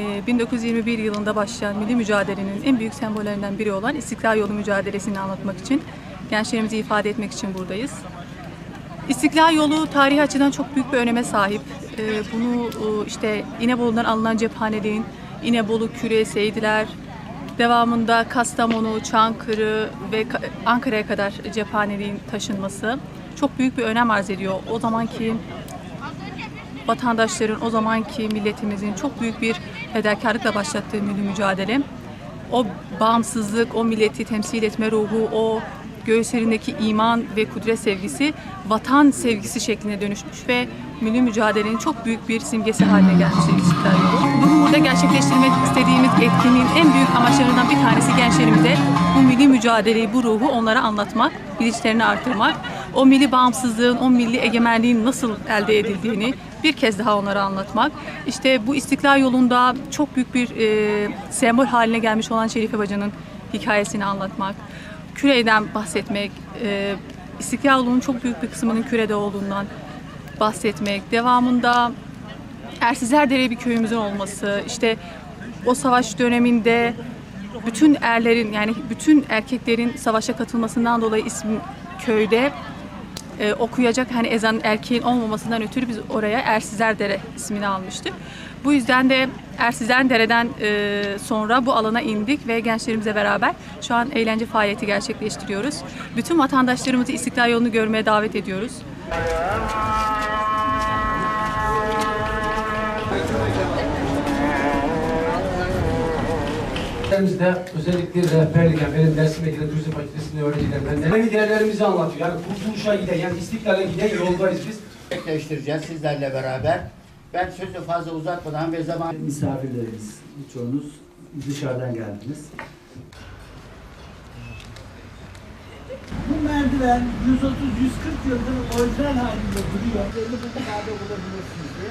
Ee, 1921 yılında başlayan milli mücadelenin en büyük sembollerinden biri olan İstiklal Yolu mücadelesini anlatmak için, gençlerimizi ifade etmek için buradayız. İstiklal Yolu tarihi açıdan çok büyük bir öneme sahip. Ee, Bunu e, işte İnebolu'dan alınan cephaneliğin, İnebolu, Küre, Seydiler, devamında Kastamonu, Çankırı ve Ka- Ankara'ya kadar cephaneliğin taşınması çok büyük bir önem arz ediyor. O zamanki vatandaşların, o zamanki milletimizin çok büyük bir fedakarlıkla başlattığı milli mücadele. O bağımsızlık, o milleti temsil etme ruhu, o göğüslerindeki iman ve kudret sevgisi vatan sevgisi şekline dönüşmüş ve milli mücadelenin çok büyük bir simgesi haline gelmiştir İstiklal Yolu. Bugün burada gerçekleştirmek istediğimiz etkinliğin en büyük amaçlarından bir tanesi gençlerimize bu milli mücadeleyi, bu ruhu onlara anlatmak, bilinçlerini artırmak, o milli bağımsızlığın, o milli egemenliğin nasıl elde edildiğini bir kez daha onlara anlatmak. İşte bu istiklal yolunda çok büyük bir e, sembol haline gelmiş olan Şerife Bacı'nın hikayesini anlatmak, küreyden bahsetmek, e, istiklal yolunun çok büyük bir kısmının kürede olduğundan bahsetmek, devamında Ersizlerdere bir köyümüzün olması, işte o savaş döneminde bütün erlerin yani bütün erkeklerin savaşa katılmasından dolayı ismi köyde e, okuyacak hani ezan erkeğin olmamasından ötürü biz oraya Ersizlerdere ismini almıştık. Bu yüzden de Ersizlerdere'den e, sonra bu alana indik ve gençlerimizle beraber şu an eğlence faaliyeti gerçekleştiriyoruz. Bütün vatandaşlarımızı İstiklal yolunu görmeye davet ediyoruz. Bizde özellikle rehberlik, yani benim dersimdeki turizm fakültesinde öğrencilerimden önemli değerlerimizi anlatıyor. Yani kurtuluşa giden, yani istiklale giden yoldayız biz. gerçekleştireceğiz sizlerle beraber. Ben sözü fazla uzatmadan ve zaman misafirlerimiz, birçoğunuz dışarıdan geldiniz. Bu merdiven 130-140 yıldır orijinal halinde duruyor. Belli bu binada bulabilirsiniz diye.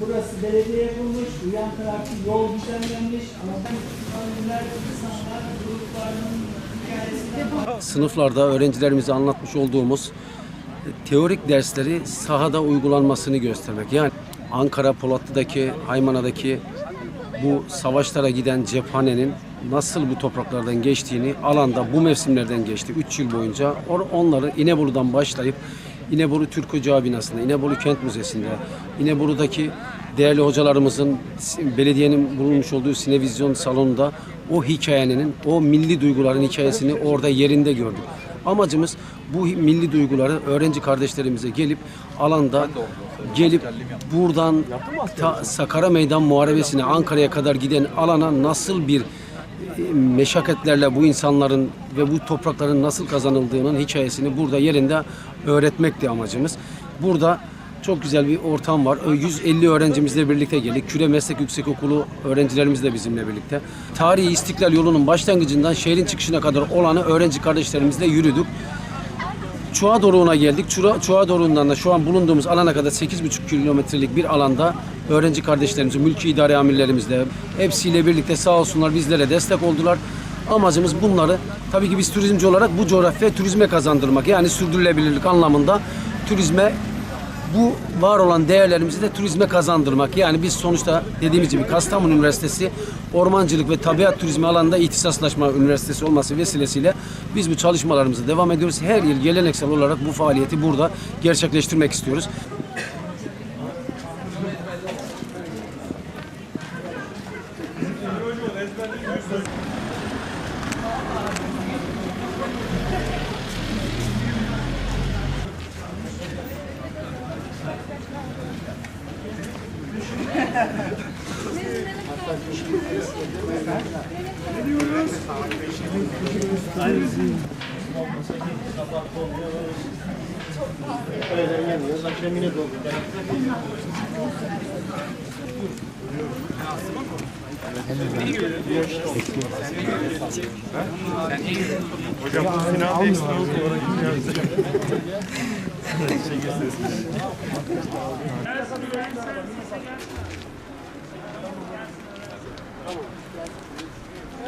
burası belediye yapılmış, bu yan tarafta yol düzenlenmiş ama ben ünlüler, insanlar, gruplarının Sınıflarda öğrencilerimize anlatmış olduğumuz e, teorik dersleri sahada uygulanmasını göstermek. Yani Ankara Polatlı'daki, Haymana'daki bu savaşlara giden cephanenin nasıl bu topraklardan geçtiğini alanda bu mevsimlerden geçti 3 yıl boyunca. Onları İnebolu'dan başlayıp İnebolu Türk Ocağı binasında, İnebolu Kent Müzesi'nde, İnebolu'daki değerli hocalarımızın belediyenin bulunmuş olduğu sinevizyon salonunda o hikayenin, o milli duyguların hikayesini orada yerinde gördük. Amacımız bu milli duyguları öğrenci kardeşlerimize gelip alanda gelip buradan ta Sakarya Meydan Muharebesi'ne Ankara'ya kadar giden alana nasıl bir meşakkatlerle bu insanların ve bu toprakların nasıl kazanıldığının hikayesini burada yerinde öğretmekti amacımız. Burada çok güzel bir ortam var. Ö- 150 öğrencimizle birlikte geldik. Küre Meslek Yüksekokulu öğrencilerimiz de bizimle birlikte. Tarihi İstiklal yolunun başlangıcından şehrin çıkışına kadar olanı öğrenci kardeşlerimizle yürüdük. Çuğa Doruğu'na geldik. Çuğa, Çuğa Doruğu'ndan da şu an bulunduğumuz alana kadar 8,5 kilometrelik bir alanda öğrenci kardeşlerimiz, mülki idare amirlerimizle hepsiyle birlikte sağ olsunlar bizlere destek oldular. Amacımız bunları tabii ki biz turizmci olarak bu coğrafyaya turizme kazandırmak. Yani sürdürülebilirlik anlamında turizme bu var olan değerlerimizi de turizme kazandırmak. Yani biz sonuçta dediğimiz gibi Kastamonu Üniversitesi Ormancılık ve Tabiat Turizmi alanında ihtisaslaşma üniversitesi olması vesilesiyle biz bu çalışmalarımıza devam ediyoruz. Her yıl geleneksel olarak bu faaliyeti burada gerçekleştirmek istiyoruz. Geliyoruz. Ayrıca olmasa ki sabah dolmuyor. Öğlen yemiyoruz. Akşam yine dolmuyor. Hocam bu final ekstra olarak yazacağım. Tamam.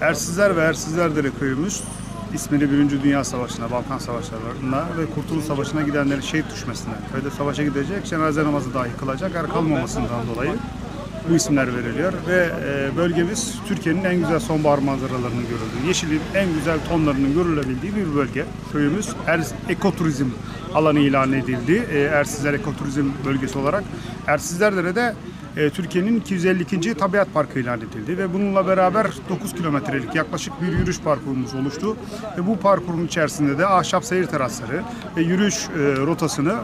Ersizler ve Ersizlerdere köyümüz ismini Birinci Dünya Savaşı'na, Balkan Savaşları'na ve Kurtuluş Savaşı'na gidenlerin şehit düşmesinden, köyde savaşa gidecek, cenaze namazı dahi kılacak yer kalmamasından dolayı bu isimler veriliyor ve e, bölgemiz Türkiye'nin en güzel sonbahar manzaralarının görüldüğü, yeşilin en güzel tonlarının görülebildiği bir bölge. Köyümüz Erz ekoturizm alanı ilan edildi. E, Ersizler Ekoturizm Bölgesi olarak. Ersizlerdere'de e, Türkiye'nin 252. Tabiat Parkı ilan edildi ve bununla beraber 9 kilometrelik yaklaşık bir yürüyüş parkurumuz oluştu. Ve bu parkurun içerisinde de ahşap seyir terasları ve yürüyüş e, rotasını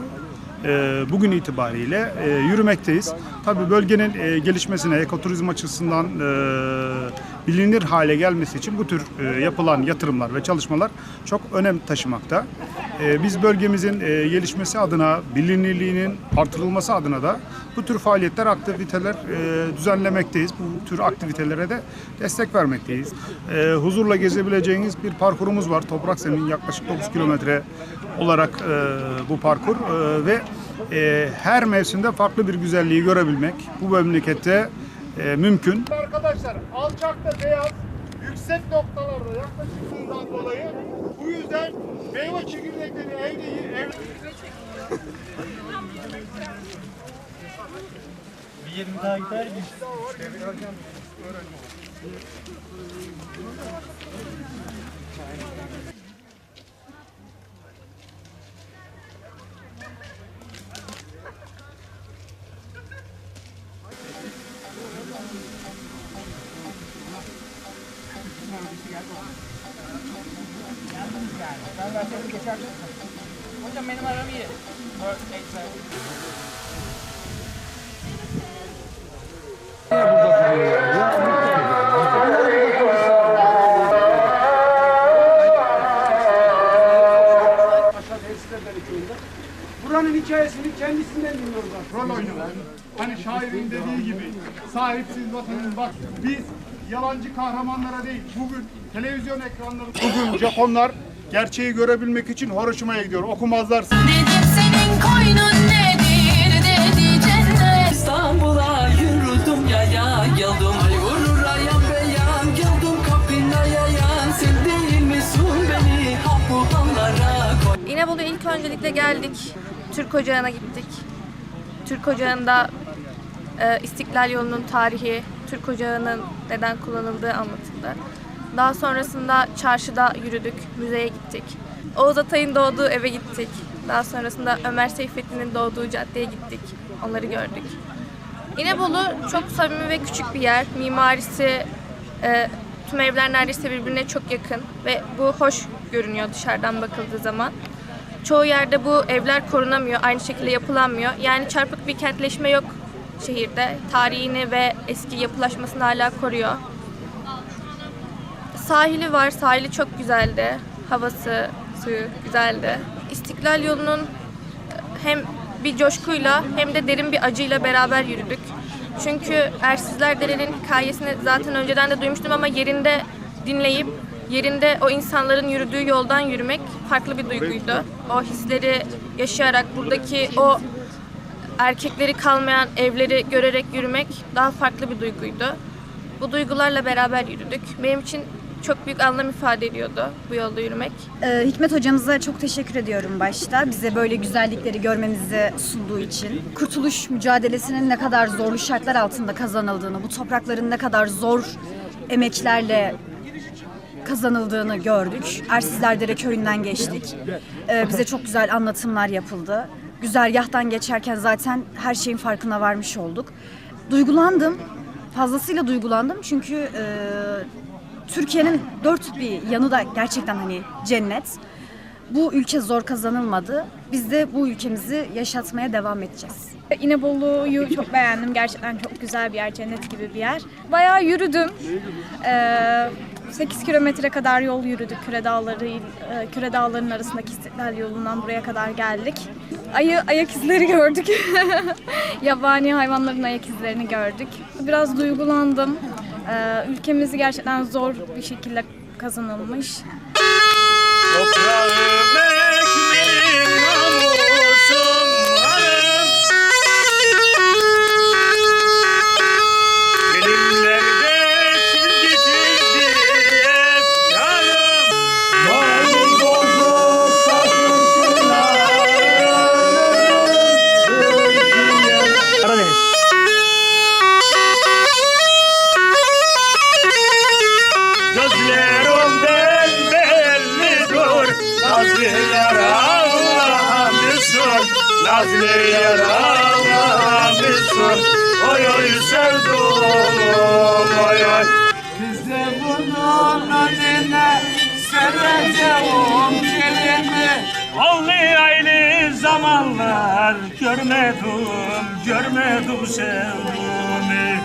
bugün itibariyle e, yürümekteyiz. Tabii bölgenin e, gelişmesine, ekoturizm açısından e, bilinir hale gelmesi için bu tür yapılan yatırımlar ve çalışmalar çok önem taşımakta. Biz bölgemizin gelişmesi adına, bilinirliğinin artırılması adına da bu tür faaliyetler, aktiviteler düzenlemekteyiz. Bu tür aktivitelere de destek vermekteyiz. Huzurla gezebileceğiniz bir parkurumuz var. Toprak zemin yaklaşık 9 kilometre olarak e, bu parkur E, ve e, her mevsimde farklı bir güzelliği görebilmek bu memlekette e, mümkün. Arkadaşlar alçakta beyaz, yüksek noktalarda yaklaşık suyundan dolayı bu yüzden meyve çekirdekleri evde ev Buranın hikayesini kendisinden dinliyoruz. Rol oynuyorlar. Hani şairin dediği gibi sahipsiz vatanın bak biz yalancı kahramanlara değil bugün televizyon ekranları bugün Japonlar gerçeği görebilmek için Hiroşima'ya gidiyor. Okumazlar. Dedim senin koynun nedir dedi cennet İstanbul'a yürüdüm ya ya geldim vurur ayan beyan geldim kapına yayan Sen değil misin beni ha bu hallara koy İnebolu'ya ilk öncelikle geldik. Türk Ocağı'na gittik. Türk Ocağı'nda e, İstiklal Yolu'nun tarihi, Türk Ocağı'nın neden kullanıldığı anlatıldı. Daha sonrasında çarşıda yürüdük, müzeye gittik. Oğuz Atay'ın doğduğu eve gittik. Daha sonrasında Ömer Seyfettin'in doğduğu caddeye gittik. Onları gördük. İnebolu çok samimi ve küçük bir yer. Mimarisi, e, tüm evler neredeyse birbirine çok yakın ve bu hoş görünüyor dışarıdan bakıldığı zaman. Çoğu yerde bu evler korunamıyor, aynı şekilde yapılanmıyor. Yani çarpık bir kentleşme yok şehirde. Tarihini ve eski yapılaşmasını hala koruyor. Sahili var, sahili çok güzeldi. Havası, suyu güzeldi. İstiklal yolunun hem bir coşkuyla hem de derin bir acıyla beraber yürüdük. Çünkü Ersizler Dere'nin hikayesini zaten önceden de duymuştum ama yerinde dinleyip yerinde o insanların yürüdüğü yoldan yürümek farklı bir duyguydu. O hisleri yaşayarak buradaki o erkekleri kalmayan evleri görerek yürümek daha farklı bir duyguydu. Bu duygularla beraber yürüdük. Benim için çok büyük anlam ifade ediyordu bu yolda yürümek. Ee, Hikmet hocamıza çok teşekkür ediyorum başta. Bize böyle güzellikleri görmemizi sunduğu için. Kurtuluş mücadelesinin ne kadar zorlu şartlar altında kazanıldığını, bu toprakların ne kadar zor emeklerle kazanıldığını gördük. Ersizlerdere köyünden geçtik. Ee, bize çok güzel anlatımlar yapıldı. Güzergahtan geçerken zaten her şeyin farkına varmış olduk. Duygulandım. Fazlasıyla duygulandım çünkü e, Türkiye'nin dört bir yanı da gerçekten hani cennet. Bu ülke zor kazanılmadı. Biz de bu ülkemizi yaşatmaya devam edeceğiz. İnebolu'yu çok beğendim. Gerçekten çok güzel bir yer, cennet gibi bir yer. Bayağı yürüdüm. Ee, 8 kilometre kadar yol yürüdük Küre Dağları, e, Küre Dağları'nın arasındaki İstiklal yolundan buraya kadar geldik. Ayı ayak izleri gördük. Yabani hayvanların ayak izlerini gördük. Biraz duygulandım. Ee, ülkemizi gerçekten zor bir şekilde kazanılmış. Toprağım Nazlı yar Allah'ım bir sur Nazlı yar Allah'ım bir sur Oy oy sevdum oy oy Biz zamanlar görmedim, görmedim sevdumi